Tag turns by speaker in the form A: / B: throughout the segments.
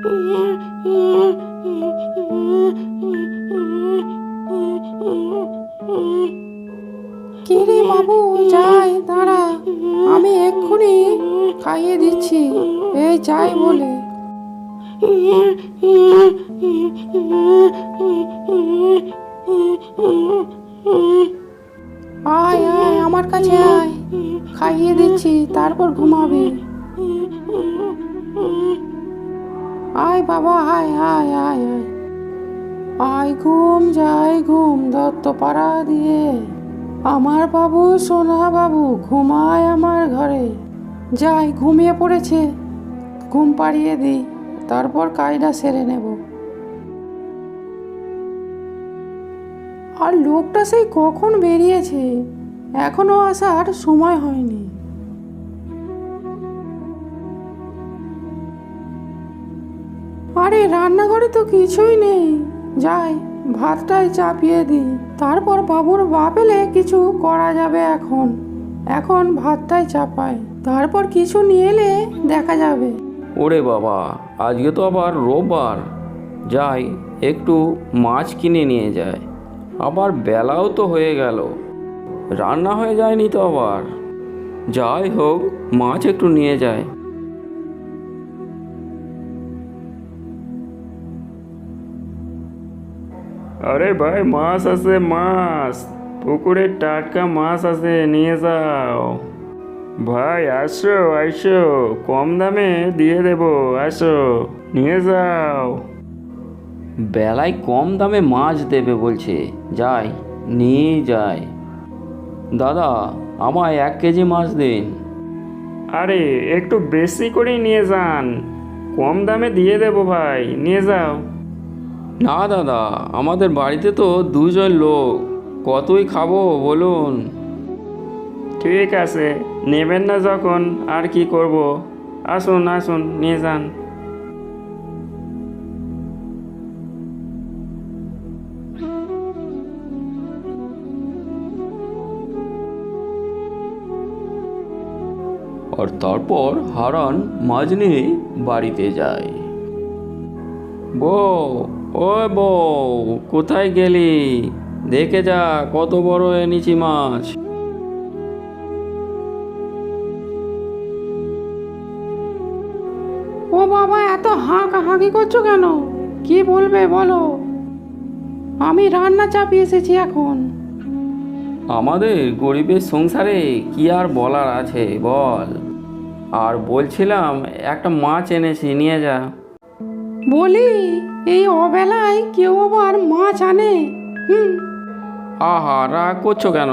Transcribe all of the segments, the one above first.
A: কিরে বাবু, যাই, দাঁড়া। আমি এক্ষুনি খাইয়ে দিচ্ছি। এই, যাই বলে। আয় আয়, আমার কাছে আয়। খাইয়ে দিচ্ছি, তারপর ঘুমাবি। আয় বাবা, আয় আয় আয় আয়। আয় ঘুম, যাই ঘুম দত্ত পাড়া দিয়ে। আমার বাবু, সোনা বাবু, ঘুমায় আমার ঘরে। যাই, ঘুমিয়ে পড়েছে, ঘুম পাড়িয়ে দিই, তারপর কাজটা সেরে নেব। আর লোকটা সেই কখন বেরিয়েছে? এখনও আসার সময় হয়নি। আরে রান্নাঘরে তো কিছুই নেই। যাই, ভাতটাই চাপিয়ে দিই। তারপর বাবুর বাপ এলে কিছু করা যাবে এখন। এখন ভাতটাই চাপাই। তারপর কিছু নিয়ে এলে দেখা যাবে।
B: ওরে বাবা, আজকে তো আবার রোববার। যাই, একটু মাছ কিনে নিয়ে যায় আবার বেলাও তো হয়ে গেল। রান্না হয়ে যায়নি তো আবার। যাই হোক, মাছ একটু নিয়ে যায় আরে ভাই মাছ আছে মাছ। পুকুরে টাটকা মাছ আছে নিয়ে যাও। ভাই আসো আসো। কম দামে দিয়ে দেব আসো নিয়ে যাও। বেলায় কম দামে মাছ দেবে বলছে। যাই নিয়ে যাই। দাদা আমায় এক কেজি মাছ দিন। আরে একটু বেশি করেই নিয়ে যান। কম দামে দিয়ে দেব ভাই নিয়ে যাও। না দাদা আমাদের বাড়িতে তো দুজন লোক। কতই খাব বলুন। ঠিক আছে নেবেন না যখন আর কি করব? আসুন আসুন নিয়ে যান। আর তারপর হারান মাছ নিয়ে বাড়িতে যায়। বউ ও বউ কোথায় গেলি? দেখে যা কত বড় এনেছি মাছ।
A: ও বাবা এত হাঁক হাঁকি করছ কেন? কি বলবে বলো? আমি রান্না চাপিয়ে এসেছি এখন।
B: আমাদের গরিবের সংসারে কি আর বলার আছে বল। আর বলছিলাম একটা মাছ এনেছি নিয়ে যা।
A: বলি? এই অবেলায় কেউ আবার মাছ আনে হুম।
B: আহা রাগ করছ কেন?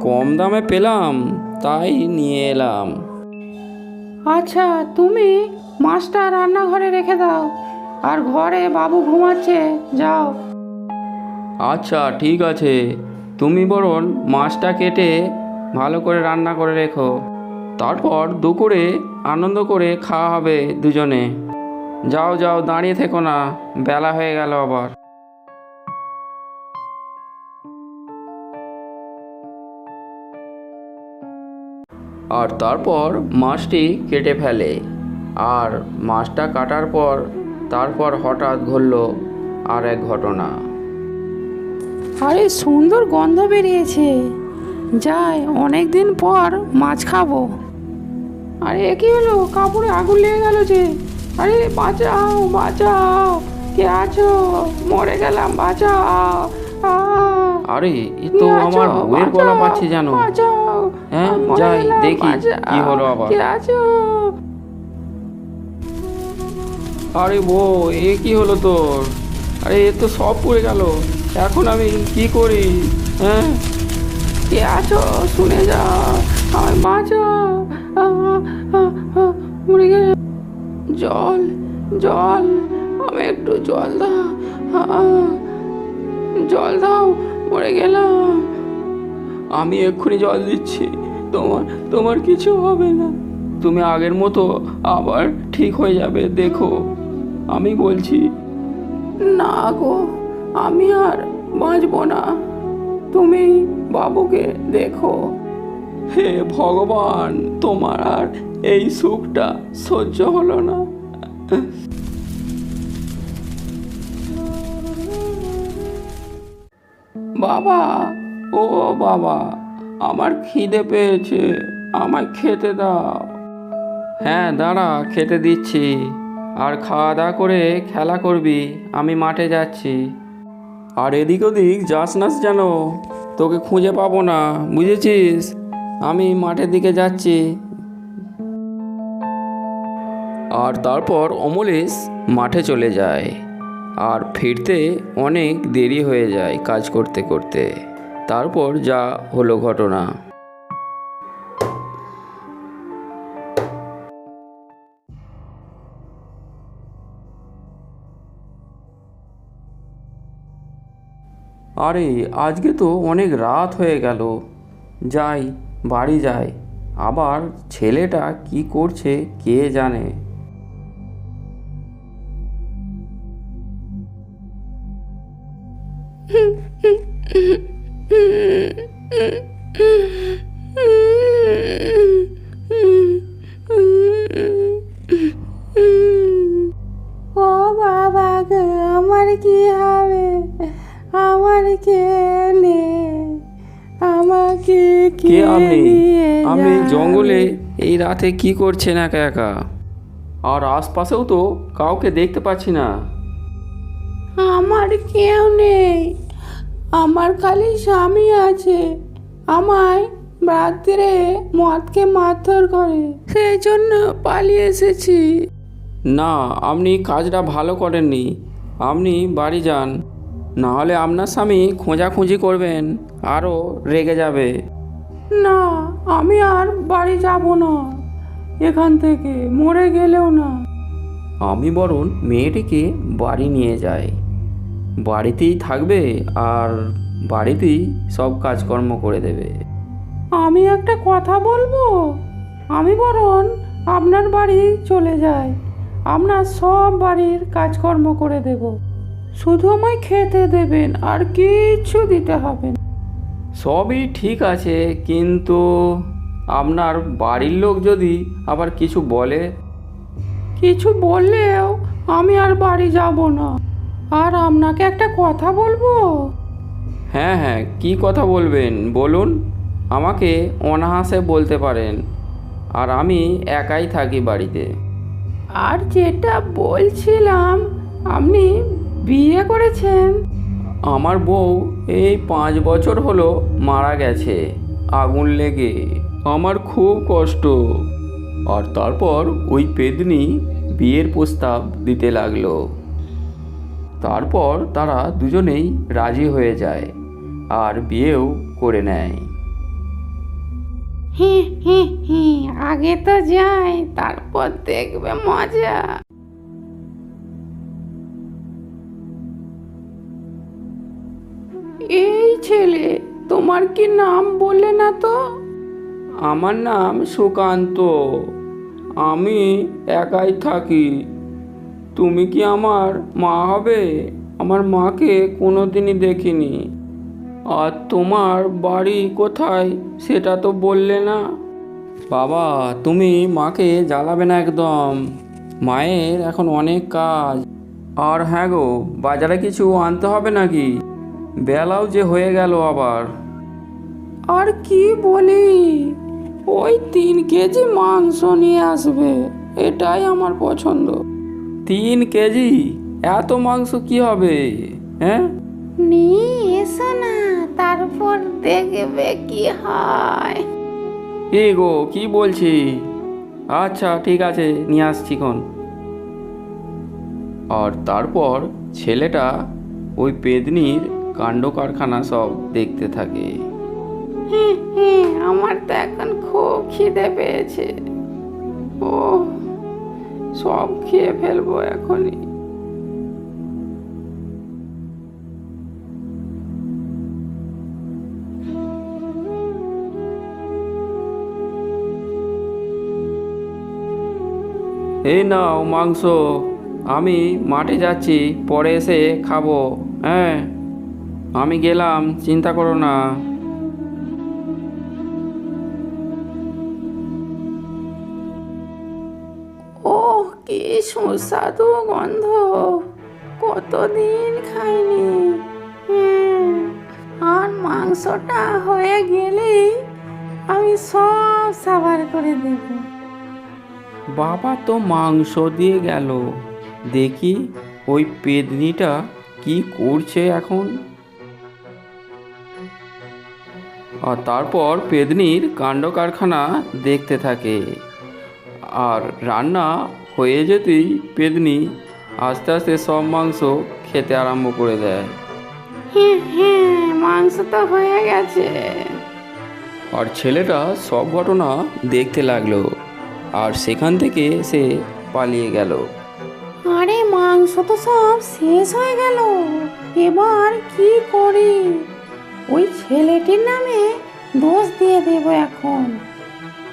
B: কম দামে পেলাম তাই নিয়ে এলাম।
A: আচ্ছা তুমি মাছটা রান্নাঘরে রেখে দাও আর ঘরে বাবু ঘুমাচ্ছে যাও।
B: আচ্ছা ঠিক আছে। তুমি বরং মাছটা কেটে ভালো করে রান্না করে রেখো। তারপর দুপুরে আনন্দ করে খাওয়া হবে দুজনে। যাও যাও দাঁড়িয়ে থেকো না। বেলা হয়ে গেল আবার। আর তারপর মাছটি কেটে ফেলে। আর মাছটা কাটার পর তারপর হঠাৎ ঘটল আর এক ঘটনা।
A: আরে সুন্দর গন্ধ বেরিয়েছে। যাই অনেক দিন পর মাছ খাব। আরে কি হলো? কাপড়ে আগুন লেগে গেল যে। আরে বাঁচাও বাঁচাও। কে আছো? মরে গেলাম বাঁচাও!
B: আরে এ তো আমার বউয়ের গলা জানো। হ্যাঁ, যাই, দেখি, কি হলো আবার।
A: কে আছো?
B: আরে বউ এ কি হলো তোর? আরে এ তো সব পড়ে গেল। এখন আমি কি করি? হ্যাঁ?
A: কে আছো? শুনে যাও আহ, আহ, মরে গেলাম। জল জল আমি একটু জল দাও। আহ, জল দাও মরে গেলাম।
B: আমি এক্ষুনি জল দিচ্ছি তোমার তোমার কিছু হবে না। তুমি আগের মতো আবার ঠিক হয়ে যাবে দেখো। আমি বলছি
A: না গো আমি আর বাঁচবো না। তুমি বাবুকে দেখো।
B: হে ভগবান তোমার আর এই সুখটা সহ্য হলো না। বাবা, ও বাবা, আমার খিদে পেয়েছে, আমায় খেতে দাও। হ্যাঁ দাঁড়া, খেতে দিচ্ছি। আর খাওয়া দাওয়া করে খেলা করবি, আমি মাঠে যাচ্ছি। আর এদিক ওদিক যাস নাস যেন, তোকে খুঁজে পাবো না, বুঝেছিস? আমি মাঠের দিকে যাচ্ছি। আর তারপর অমলেশ মাঠে চলে যায়। আর ফিরতে অনেক দেরি হয়ে যায় কাজ করতে করতে। তারপর যা হলো ঘটনা। আরে, আজকে তো অনেক রাত হয়ে গেল। যাই, বাড়ি যাই। আবার ছেলেটা কি করছে কে জানে?
A: ও বাবা গো আমার কি হবে? আমার কে নেই আমাকে
B: কে আপনি
A: নিয়ে
B: আপনি
A: যাবে?
B: জঙ্গলে এই রাতে কি করছেন একা একা? আর আশপাশেও তো কাউকে দেখতে পাচ্ছি না।
A: আমার কেউ নেই। আমার খালি স্বামী আছে। আমায় রাত্রে মদকে মারধর করে। সেই জন্য পালিয়ে এসেছি।
B: না আপনি কাজটা ভালো করেননি। আপনি বাড়ি যান। না হলে আপনার স্বামী খোঁজাখুঁজি করবেন আরও রেগে যাবে।
A: না আমি আর বাড়ি যাব না। এখান থেকে মরে গেলেও না।
B: আমি বরং মেয়েটিকে বাড়ি নিয়ে যাই। বাড়িতেই থাকবে আর বাড়িতেই সব কাজকর্ম করে দেবে।
A: আমি একটা কথা বলব? আমি বরং আপনার বাড়ি চলে যাই। আপনার সব বাড়ির কাজকর্ম করে দেব। শুধু আমায় খেতে দেবেন আর কিচ্ছু দিতে হবে না।
B: সবই ঠিক আছে কিন্তু আপনার বাড়ির লোক যদি আবার কিছু বলে?
A: কিছু বললেও আমি আর বাড়ি যাব না। আর আপনাকে একটা কথা বলব?
B: হ্যাঁ হ্যাঁ কি কথা বলবেন? বলুন। আমাকে অনাহাসে বলতে পারেন। আর আমি একাই থাকি বাড়িতে।
A: আর যেটা বলছিলাম আপনি বিয়ে করেছেন?
B: আমার বউ এই পাঁচ বছর হলো মারা গেছে আগুন লেগে। আমার খুব কষ্ট। আর তারপর ওই পেদনি বিয়ের প্রস্তাব দিতে লাগল। তারপর তারা দুজনেই রাজি হয়ে যায় আর বিয়েও করে নেয়।
A: হি আগে তো যাই, তারপর দেখবে মজা। এই ছেলে, তোমার কি নাম বললে না তো?
B: আমার নাম সুকান্ত। আমি একাই থাকি। তুমি কি আমার মা হবে? আমার মাকে কোনো দিনই দেখিনি। আর তোমার বাড়ি কোথায় সেটা তো বললে না। বাবা, তুমি মাকে জ্বালাবে না একদম। মায়ের এখন অনেক কাজ। আর হ্যাঁ গো, বাজারে কিছু আনতে হবে নাকি? বেলাও যে হয়ে গেল আবার।
A: আর কি বলি? ওই তিন কেজি মাংস নিয়ে আসবে। এটাই আমার পছন্দ।
B: তিন কেজি? এত মাংস কি হবে? হ্যাঁ?
A: নিয়ে এসো না তারপর দেখবে কি হয়।
B: এই গো কি বলছি? আচ্ছা ঠিক আছে নিয়ে আসছি কোন আর তারপর ছেলেটা ওই পেদনির কাণ্ড কারখানা সব দেখতে থাকে।
A: আমার তো এখন খুব খিদে পেয়েছে। ও সব খেয়ে ফেলব এখনই।
B: এই নাও মাংস, আমি মাঠে যাচ্ছি, পরে এসে খাব হ্যাঁ? আমি গেলাম, চিন্তা করো না।
A: সুস্বাদু গন্ধ। কতদিন খাইনি। আর মাংসটা হয়ে গেলেই আমি সব সাবার করে দেব।
B: বাবা তো মাংস দিয়ে গেল। দেখি ওই পেদনিটা কি করছে এখন। আর তারপর পেদনির কাণ্ড কারখানা দেখতে থাকে। আর রান্না হয়ে যেতেই পেদনি আস্তে আস্তে সব মাংস খেতে আরম্ভ করে দেয়।
A: হ্যাঁ হ্যাঁ মাংস তো হয়ে গেছে।
B: আর ছেলেটা সব ঘটনা দেখতে লাগল আর সেখান থেকে সে পালিয়ে গেল।
A: আরে মাংস তো সব শেষ হয়ে গেল। এবার কি করি? ওই ছেলেটির নামে দোষ দিয়ে দেব এখন।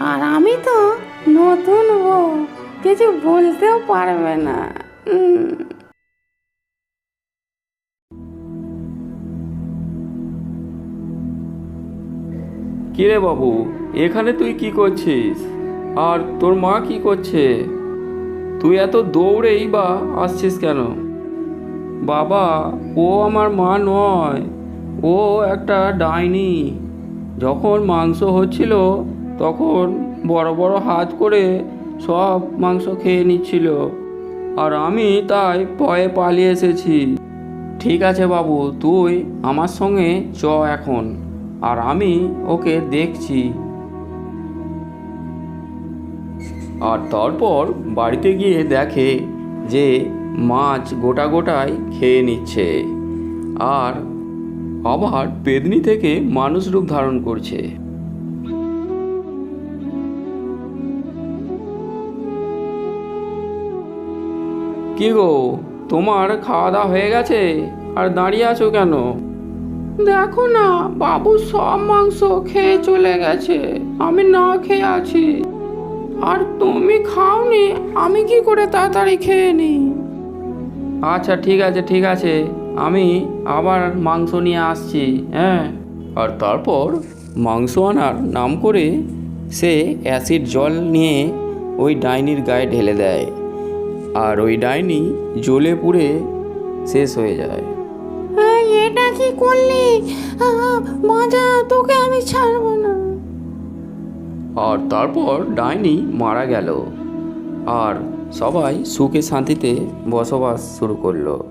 A: আর আমি তো নতুন বউ। কিছু বলতেও পারবে না।
B: কিরে বাবু, এখানে তুই কি করছিস? আর তোর মা কি করছে? তুই এত দৌড়েই বা আসছিস কেন? বাবা, ও আমার মা নয়, ও একটা ডাইনি। যখন মাংস হচ্ছিল, তখন বড় বড় হাত করে সব মাংস খেয়ে নিচ্ছিল। আর আমি তাই ভয়ে পালিয়ে এসেছি। ঠিক আছে বাবু, তুই আমার সঙ্গে চ এখন। আর আমি ওকে দেখছি। আর তারপর বাড়িতে গিয়ে দেখে যে মাছ গোটা গোটাই খেয়ে নিচ্ছে। আর আবার পেদনি থেকে মানুষ রূপ ধারণ করছে। কি গো? তোমার খাওয়া দাওয়া হয়ে গেছে? আর দাঁড়িয়ে আছো কেন?
C: দেখো না বাবু সব মাংস খেয়ে চলে গেছে। আমি না খেয়ে আছি। আর তুমি খাওনি আমি কি করে তাড়াতাড়ি খেয়ে নিই?
B: আচ্ছা ঠিক আছে ঠিক আছে। আমি আবার মাংস নিয়ে আসছি হ্যাঁ? আর তারপর মাংস আনার নাম করে সে অ্যাসিড জল নিয়ে ওই ডাইনির গায়ে ঢেলে দেয়। আর ওই ডাইনি জ্বলে পুড়ে শেষ হয়ে যায়।
A: এটা কি করলি? মজা তোকে আমি ছাড়বো না।
B: আর তারপর ডাইনি মারা গেল। আর সবাই সুখে শান্তিতে বসবাস শুরু করল।